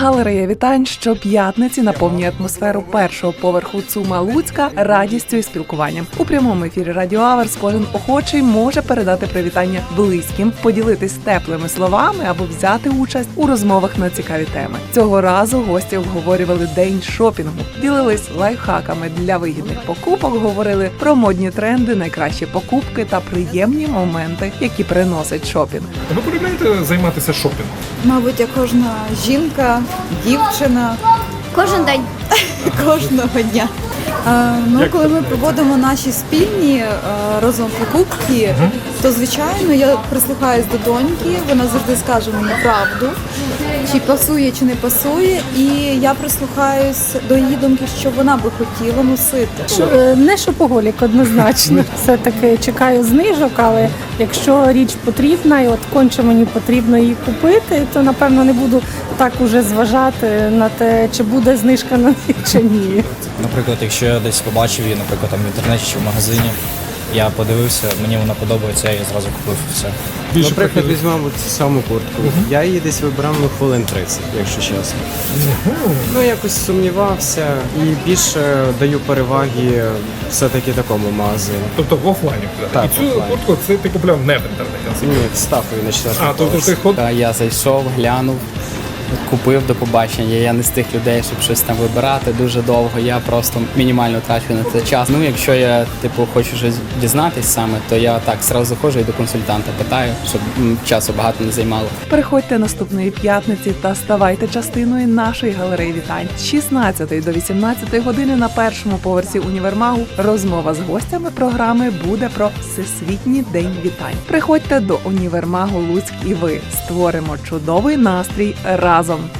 Галерея вітань щоп'ятниці наповнює атмосферу першого поверху ЦУМа Луцька радістю і спілкуванням. У прямому ефірі Радіо Аверс кожен охочий може передати привітання близьким, поділитись теплими словами або взяти участь у розмовах на цікаві теми. Цього разу гості обговорювали день шопінгу, ділились лайфхаками для вигідних покупок, говорили про модні тренди, найкращі покупки та приємні моменти, які приносить шопінг. Ви полюбляєте займатися шопінгом? Мабуть, як кожна жінка, дівчина Кожен день. кожного дня. Е, Ну, коли ми проводимо наші спільні е, разом покупки, то звичайно я прислухаюсь до доньки, вона завжди скаже мені правду, чи пасує, чи не пасує, і я прислухаюсь до її думки, що вона би хотіла носити. Е, Не шопоголік однозначно. Все таки чекаю знижок, але якщо річ потрібна, і от конче мені потрібно її купити, то напевно не буду так уже зважати на те, чи буде знижка на неї чи ні. Наприклад, якщо я десь побачив її, наприклад, там в інтернеті чи в магазині, я подивився, мені вона подобається, я її зразу купив все. Більше Наприклад, прихильник. візьмемо цю саму куртку. Я її десь вибрав ну, хвилин 30, якщо чесно. Ну, якось сумнівався і більше даю переваги все-таки такому магазину. Тобто в офлайні. Так, І цю офлайн. куртку це ти купляв не в інтернеті. Ні, в Стахові на четвертому А, тобто ти ход... Та Я зайшов, глянув, купив до побачення. Я не з тих людей, щоб щось там вибирати дуже довго. Я просто мінімально трачу на це час. Ну, якщо я типу хочу щось дізнатись саме, то я так зразу заходжу і до консультанта питаю, щоб часу багато не займало. Приходьте наступної п'ятниці та ставайте частиною нашої галереї вітань. З 16 до 18 години на першому поверсі універмагу розмова з гостями програми буде про всесвітній день вітань. Приходьте до універмагу Луцьк і ви створимо чудовий настрій разом. Universum.